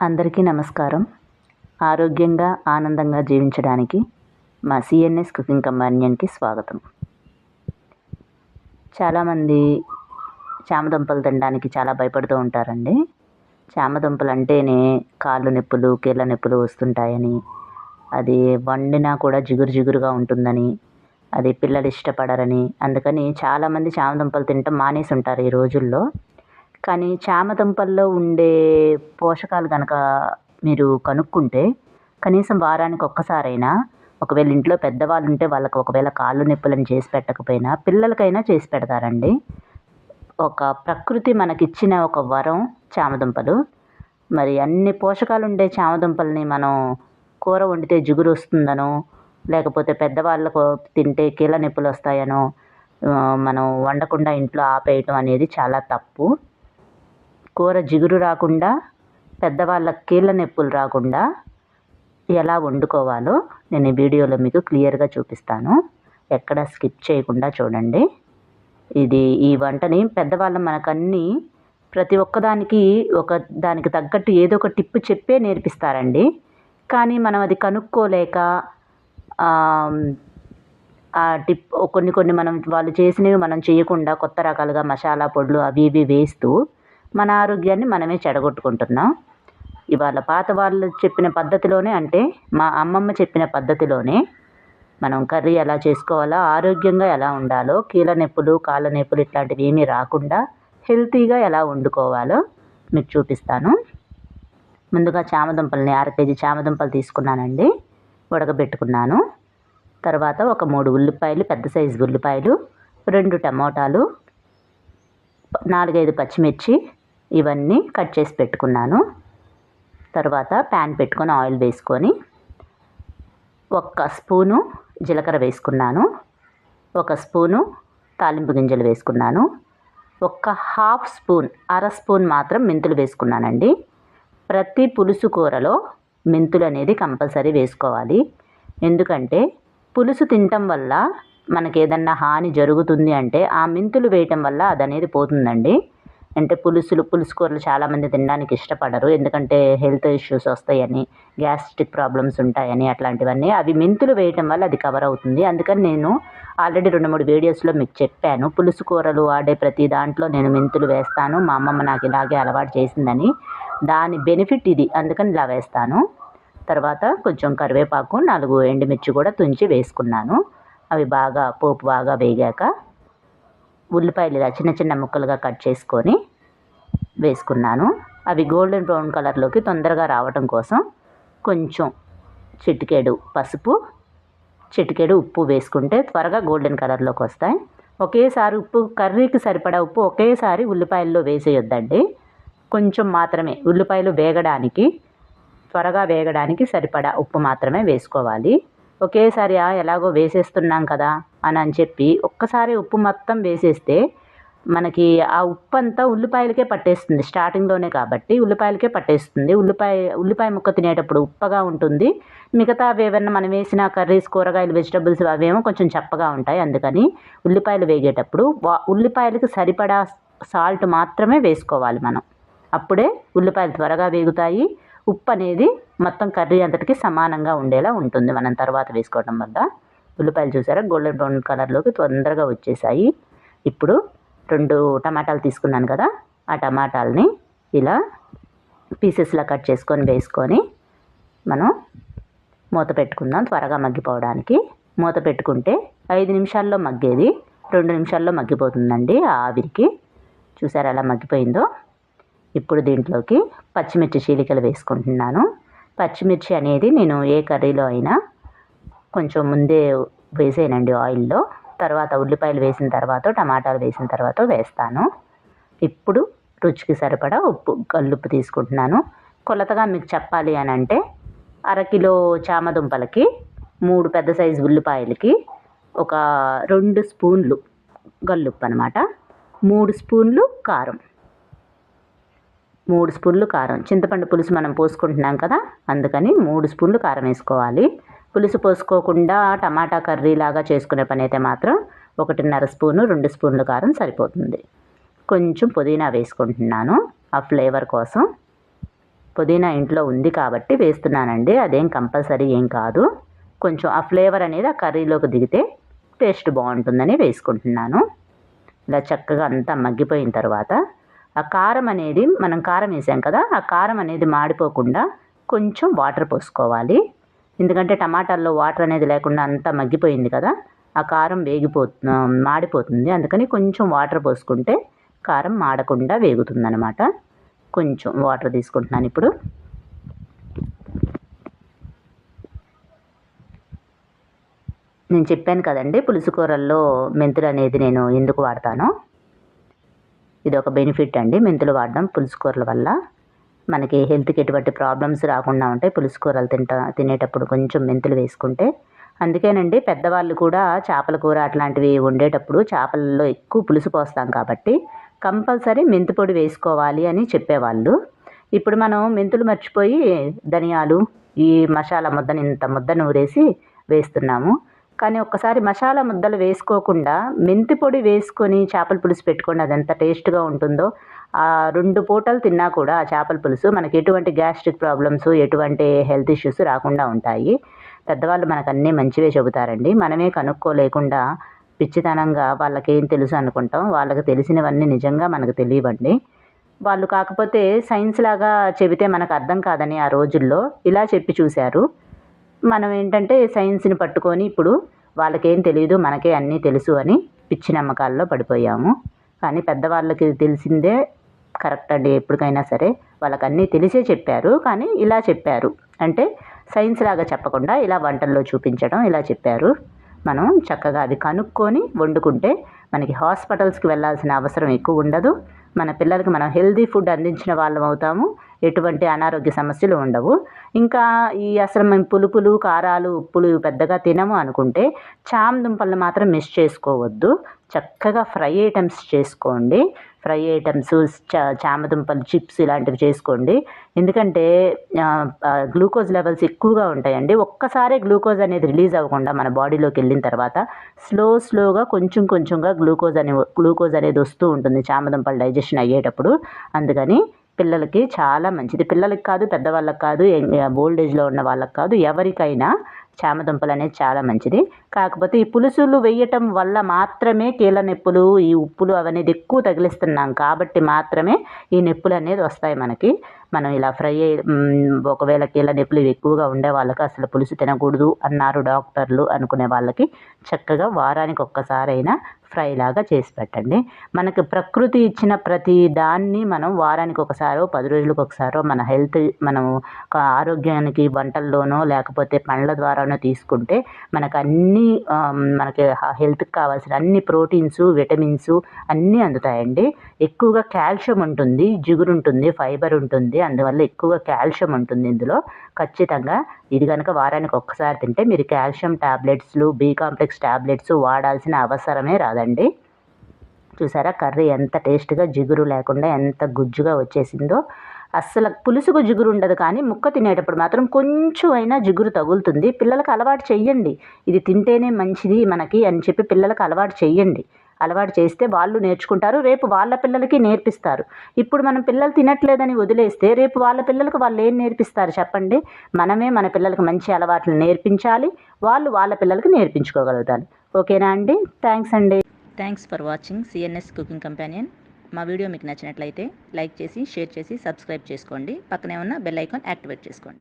అందరికీ నమస్కారం. ఆరోగ్యంగా ఆనందంగా జీవించడానికి మా సిఎన్ఎస్ కుకింగ్ కంపానియన్కి స్వాగతం. చాలామంది చామదుంపలు తినడానికి చాలా భయపడుతూ ఉంటారండి. చామదుంపలు అంటేనే కాళ్ళు నొప్పులు కీళ్ళ నొప్పులు వస్తుంటాయని అది వండినా కూడా జిగురు జిగురుగా ఉంటుందని అది పిల్లలు ఇష్టపడరని అందుకని చాలామంది చామదుంపలు తినటం మానేసి ఉంటారు ఈ రోజుల్లో. కానీ చామదుంపల్లో ఉండే పోషకాలు కనుక మీరు కనుక్కుంటే కనీసం వారానికి ఒక్కసారైనా ఒకవేళ ఇంట్లో పెద్దవాళ్ళు ఉంటే వాళ్ళకి ఒకవేళ కాళ్ళు నొప్పులను చేసి పెట్టకపోయినా పిల్లలకైనా చేసి పెడతారండి. ఒక ప్రకృతి మనకిచ్చిన ఒక వరం చామదుంపలు. మరి అన్ని పోషకాలు ఉండే చామదుంపల్ని మనం కూర వండితే జిగురు వస్తుందనో లేకపోతే పెద్దవాళ్ళకు తింటే కీళ్ళ నొప్పులు వస్తాయనో మనం వండకుండా ఇంట్లో ఆపేయటం అనేది చాలా తప్పు. కూర జిగురు రాకుండా పెద్దవాళ్ళ కీళ్ళ నొప్పులు రాకుండా ఎలా వండుకోవాలో నేను ఈ వీడియోలో మీకు క్లియర్గా చూపిస్తాను. ఎక్కడ స్కిప్ చేయకుండా చూడండి. ఇది ఈ వంటని పెద్దవాళ్ళం మనకన్నీ ప్రతి ఒక్కదానికి ఒక దానికి తగ్గట్టు ఏదో ఒక టిప్పు చెప్పే నేర్పిస్తారండి. కానీ మనం అది కనుక్కోలేక ఆ, ఆ టిప్ కొన్ని కొన్ని మనం వాళ్ళు చేసినవి మనం చేయకుండా కొత్త రకాలుగా మసాలా పొడులు అవి ఇవి వేస్తూ మన ఆరోగ్యాన్ని మనమే చెడగొట్టుకుంటున్నాం. ఇవాళ పాత వాళ్ళు చెప్పిన పద్ధతిలోనే అంటే మా అమ్మమ్మ చెప్పిన పద్ధతిలోనే మనం కర్రీ ఎలా చేసుకోవాలో ఆరోగ్యంగా ఎలా ఉండాలో కీళ్ళ నొప్పులు కాళ్ళ నొప్పులు ఇట్లాంటివి ఏమీ రాకుండా హెల్తీగా ఎలా వండుకోవాలో మీకు చూపిస్తాను. ముందుగా చామదుంపల్ని అర కేజీ చామదుంపలు తీసుకున్నానండి ఉడకబెట్టుకున్నాను. తర్వాత ఒక మూడు ఉల్లిపాయలు పెద్ద సైజు ఉల్లిపాయలు రెండు టమోటాలు నాలుగైదు పచ్చిమిర్చి ఇవన్నీ కట్ చేసి పెట్టుకున్నాను. తర్వాత ప్యాన్ పెట్టుకొని ఆయిల్ వేసుకొని ఒక్క స్పూను జీలకర్ర వేసుకున్నాను. ఒక స్పూను తాలింపు గింజలు వేసుకున్నాను. ఒక్క హాఫ్ స్పూన్ అర స్పూన్ మాత్రం మెంతులు వేసుకున్నానండి. ప్రతి పులుసు కూరలో మెంతులు అనేది కంపల్సరీ వేసుకోవాలి. ఎందుకంటే పులుసు తినటం వల్ల మనకి ఏదన్నా హాని జరుగుతుంది అంటే ఆ మెంతులు వేయటం వల్ల అది అనేది పోతుందండి. అంటే పులుసులు పులుసు కూరలు చాలామంది తినడానికి ఇష్టపడరు. ఎందుకంటే హెల్త్ ఇష్యూస్ వస్తాయని గ్యాస్ట్రిక్ ప్రాబ్లమ్స్ ఉంటాయని అట్లాంటివన్నీ. అవి మెంతులు వేయటం వల్ల అది కవర్ అవుతుంది. అందుకని నేను ఆల్రెడీ రెండు మూడు వీడియోస్లో మీకు చెప్పాను. పులుసు కూరలు వాడే ప్రతి దాంట్లో నేను మెంతులు వేస్తాను. మా అమ్మమ్మ నాకు ఇలాగే అలవాటు చేసిందని. దాని బెనిఫిట్ ఇది. అందుకని ఇలా వేస్తాను. తర్వాత కొంచెం కరివేపాకు నాలుగు ఎండుమిర్చి కూడా తుంచి వేసుకున్నాను. అవి బాగా పోపు బాగా వేగాక ఉల్లిపాయలు ఇలా చిన్న చిన్న ముక్కలుగా కట్ చేసుకొని వేసుకున్నాను. అవి గోల్డెన్ బ్రౌన్ కలర్లోకి తొందరగా రావటం కోసం కొంచెం చిటికెడు పసుపు చిటికెడు ఉప్పు వేసుకుంటే త్వరగా గోల్డెన్ కలర్లోకి వస్తాయి. ఒకేసారి ఉప్పు కర్రీకి సరిపడా ఉప్పు ఒకేసారి ఉల్లిపాయల్లో వేసేయొద్దండి. కొంచెం మాత్రమే ఉల్లిపాయలు వేగడానికి త్వరగా వేగడానికి సరిపడా ఉప్పు మాత్రమే వేసుకోవాలి. ఒకేసారి "ఆ, ఎలాగో వేసేస్తున్నాం కదా అని అని చెప్పి ఒక్కసారి ఉప్పు మొత్తం వేసేస్తే మనకి ఆ ఉప్పు అంతా ఉల్లిపాయలకే పట్టేస్తుంది స్టార్టింగ్లోనే కాబట్టి ఉల్లిపాయలకే పట్టేస్తుంది. ఉల్లిపాయ ఉల్లిపాయ ముక్క తినేటప్పుడు ఉప్పగా ఉంటుంది. మిగతా ఏవైనా మనం వేసిన కర్రీస్ కూరగాయలు వెజిటబుల్స్ అవేమో కొంచెం చప్పగా ఉంటాయి. అందుకని ఉల్లిపాయలు వేగేటప్పుడు ఉల్లిపాయలకు సరిపడా సాల్ట్ మాత్రమే వేసుకోవాలి మనం. అప్పుడే ఉల్లిపాయలు త్వరగా వేగుతాయి. ఉప్పు అనేది మొత్తం కర్రీ అంతటికి సమానంగా ఉండేలా ఉంటుంది. మనం తర్వాత వేసుకోవడం వల్ల ఉల్లిపాయలు చూసారా? గోల్డెన్ బ్రౌన్ కలర్లోకి తొందరగా వచ్చేసాయి. ఇప్పుడు రెండు టమాటాలు తీసుకున్నాను కదా ఆ టమాటాలని ఇలా పీసెస్లా కట్ చేసుకొని వేసుకొని మనం మూత పెట్టుకుందాం త్వరగా మగ్గిపోవడానికి. మూత పెట్టుకుంటే ఐదు నిమిషాల్లో మగ్గేది రెండు నిమిషాల్లో మగ్గిపోతుందండి ఆ ఆవిరికి. చూసారా ఎలా మగ్గిపోయిందో? ఇప్పుడు దీంట్లోకి పచ్చిమిర్చి చీలికలు వేసుకుంటున్నాను. పచ్చిమిర్చి అనేది నేను ఏ కర్రీలో అయినా కొంచెం ముందే వేసేయనండి ఆయిల్లో. తర్వాత ఉల్లిపాయలు వేసిన తర్వాత టమాటాలు వేసిన తర్వాత వేస్తాను. ఇప్పుడు రుచికి సరిపడా ఉప్పు కల్లుప్పు తీసుకుంటున్నాను. కొలతగా మీకు చెప్పాలి అని అంటే అరకిలో చామదుంపలకి మూడు పెద్ద సైజు ఉల్లిపాయలకి ఒక రెండు స్పూన్లు గల్లుప్పు అనమాట మూడు స్పూన్లు కారం. మూడు స్పూన్లు కారం. చింతపండు పులుసు మనం పోసుకుంటున్నాం కదా అందుకని మూడు స్పూన్లు కారం వేసుకోవాలి. పులుసు పోసుకోకుండా టమాటా కర్రీ లాగా చేసుకునే పని అయితే మాత్రం ఒకటిన్నర స్పూను రెండు స్పూన్లు కారం సరిపోతుంది. కొంచెం పుదీనా వేసుకుంటున్నాను ఆ ఫ్లేవర్ కోసం. పుదీనా ఇంట్లో ఉంది కాబట్టి వేస్తున్నానండి అదేం కంపల్సరీ ఏం కాదు. కొంచెం ఆ ఫ్లేవర్ అనేది ఆ కర్రీలోకి దిగితే టేస్ట్ బాగుంటుందని వేసుకుంటున్నాను. ఇలా చక్కగా అంతా మగ్గిపోయిన తర్వాత ఆ కారం అనేది మనం కారం వేసాం కదా ఆ కారం అనేది మాడిపోకుండా కొంచెం వాటర్ పోసుకోవాలి. ఎందుకంటే టమాటాల్లో వాటర్ అనేది లేకుండా అంతా మగ్గిపోయింది కదా ఆ కారం వేగిపో మాడిపోతుంది. అందుకని కొంచెం వాటర్ పోసుకుంటే కారం మాడకుండా వేగుతుందనమాట కొంచెం వాటర్ తీసుకుంటున్నాను ఇప్పుడు. నేను చెప్పాను కదండి పులుసు కూరల్లో మెంతులు అనేది నేను ఎందుకు వాడతానో. ఇది ఒక బెనిఫిట్ అండి. మెంతులు వాడడం పులుసు కూరల వల్ల. మనకి హెల్త్కి ఎటువంటి ప్రాబ్లమ్స్ రాకుండా ఉంటాయి. పులుసు కూరలు తింటా తినేటప్పుడు కొంచెం మెంతులు వేసుకుంటే. అందుకేనండి పెద్దవాళ్ళు కూడా చేపల కూర అట్లాంటివి వండేటప్పుడు చేపలలో ఎక్కువ పులుసు పోస్తాం కాబట్టి కంపల్సరీ మెంతి పొడి వేసుకోవాలి అని చెప్పేవాళ్ళు. ఇప్పుడు మనం మెంతులు మర్చిపోయి ధనియాలు ఈ మసాలా ముద్దని ఇంత ముద్ద నూరేసి వేస్తున్నాము. కానీ ఒక్కసారి మసాలా ముద్దలు వేసుకోకుండా మెంతి పొడి వేసుకొని చేపల పులుసు పెట్టుకోండి. అది ఎంత టేస్ట్గా ఉంటుందో. ఆ రెండు పూటలు తిన్నా కూడా ఆ చేపల పులుసు మనకి ఎటువంటి గ్యాస్ట్రిక్ ప్రాబ్లమ్స్ ఎటువంటి హెల్త్ ఇష్యూస్ రాకుండా ఉంటాయి. పెద్దవాళ్ళు మనకు అన్నీ మంచివే చెబుతారండి. మనమే కనుక్కోలేకుండా పిచ్చితనంగా వాళ్ళకేం తెలుసు అనుకుంటాం. వాళ్ళకి తెలిసినవన్నీ నిజంగా మనకు తెలియవండి. వాళ్ళు కాకపోతే సైన్స్ లాగా చెబితే మనకు అర్థం కాదని ఆ రోజుల్లో ఇలా చెప్పి చూశారు. మనం ఏంటంటే సైన్స్ని పట్టుకొని ఇప్పుడు వాళ్ళకేం తెలియదు మనకే అన్నీ తెలుసు అని పిచ్చి నమ్మకాల్లో పడిపోయాము. కానీ పెద్దవాళ్ళకి తెలిసిందే కరెక్ట్ అండి ఎప్పటికైనా సరే. వాళ్ళకి అన్నీ తెలిసే చెప్పారు కానీ ఇలా చెప్పారు. అంటే సైన్స్ లాగా చెప్పకుండా ఇలా వంటల్లో చూపించడం ఇలా చెప్పారు. మనం చక్కగా అది కనుక్కొని వండుకుంటే మనకి హాస్పిటల్స్కి వెళ్ళాల్సిన అవసరం ఎక్కువ ఉండదు. మన పిల్లలకి మనం హెల్దీ ఫుడ్ అందించిన వాళ్ళం అవుతాము. ఎటువంటి అనారోగ్య సమస్యలు ఉండవు. ఇంకా ఈ అసలు మేము పులుపులు కారాలు ఉప్పులు పెద్దగా తినము అనుకుంటే చామ దుంపలను మాత్రం మిస్ చేసుకోవద్దు. చక్కగా ఫ్రై ఐటమ్స్ చేసుకోండి. ఫ్రై ఐటమ్స్ చామదుంపలు చిప్స్ ఇలాంటివి చేసుకోండి. ఎందుకంటే గ్లూకోజ్ లెవెల్స్ ఎక్కువగా ఉంటాయండి. ఒక్కసారే గ్లూకోజ్ అనేది రిలీజ్ అవ్వకుండా మన బాడీలోకి వెళ్ళిన తర్వాత స్లో స్లోగా కొంచెం కొంచెంగా గ్లూకోజ్ అనే గ్లూకోజ్ అనేది వస్తూ ఉంటుంది చామదుంపలు డైజెషన్ అయ్యేటప్పుడు. అందుకని పిల్లలకి చాలా మంచిది. పిల్లలకి కాదు పెద్దవాళ్ళకి కాదు ఓల్డ్ ఏజ్లో ఉన్న వాళ్ళకి కాదు ఎవరికైనా చామ దుంపలు అనేది చాలా మంచిది. కాకపోతే ఈ పులుసులు వేయటం వల్ల మాత్రమే కీళ్ళ నొప్పులు ఈ ఉప్పులు అవనేది ఎక్కువ తగిలిస్తున్నాం కాబట్టి మాత్రమే ఈ నొప్పులు అనేది వస్తాయి మనకి. మనం ఇలా ఫ్రై ఒకవేళ కీళ్ళ నొప్పులు ఎక్కువగా ఉండే వాళ్ళకి అసలు పులుసు తినకూడదు అన్నారు డాక్టర్లు అనుకునే వాళ్ళకి చక్కగా వారానికి ఒక్కసారైనా ఫ్రై లాగా చేసి పెట్టండి. మనకు ప్రకృతి ఇచ్చిన ప్రతి దాన్ని మనం వారానికి ఒకసారో పది రోజులకు ఒకసారో మన హెల్త్ మనం ఆరోగ్యానికి వంటల్లోనో లేకపోతే పండ్ల ద్వారానో తీసుకుంటే మనకు అన్ని మనకి హెల్త్కి కావాల్సిన అన్ని ప్రోటీన్స్ విటమిన్స్ అన్నీ అందుతాయండి. ఎక్కువగా కాల్షియం ఉంటుంది జిగురు ఉంటుంది ఫైబర్ ఉంటుంది. అందువల్ల ఎక్కువగా కాల్షియం ఉంటుంది ఇందులో. ఖచ్చితంగా ఇది కనుక వారానికి ఒక్కసారి తింటే మీరు కాల్షియం టాబ్లెట్స్లు బీ కాంప్లెక్స్ టాబ్లెట్స్ వాడాల్సిన అవసరమే రాదండి. చూసారా? కర్రీ ఎంత టేస్ట్గా జిగురు లేకుండా ఎంత గుజ్జుగా వచ్చేసిందో. అస్సలు పులుసుకు జిగురు ఉండదు కానీ ముక్క తినేటప్పుడు మాత్రం కొంచెం అయినా జిగురు తగులుతుంది. పిల్లలకు అలవాటు చెయ్యండి. ఇది తింటేనే మంచిది మనకి అని చెప్పి పిల్లలకు అలవాటు చెయ్యండి. అలవాటు చేస్తే వాళ్ళు నేర్చుకుంటారు రేపు వాళ్ళ పిల్లలకి నేర్పిస్తారు. ఇప్పుడు మనం పిల్లలు తినట్లేదని వదిలేస్తే రేపు వాళ్ళ పిల్లలకు వాళ్ళు ఏం నేర్పిస్తారు చెప్పండి? మనమే మన పిల్లలకు మంచి అలవాట్లు నేర్పించాలి వాళ్ళు వాళ్ళ పిల్లలకి నేర్పించుకోగలుగుతారు. ఓకేనా అండి? థ్యాంక్స్ అండి. Thanks for watching CNS cooking companion మా వీడియో మీకు నచ్చినట్లయితే లైక్ చేసి షేర్ చేసి సబ్స్క్రైబ్ చేసుకోండి. పక్కనే ఉన్న బెల్ ఐకాన్ యాక్టివేట్ చేసుకోండి.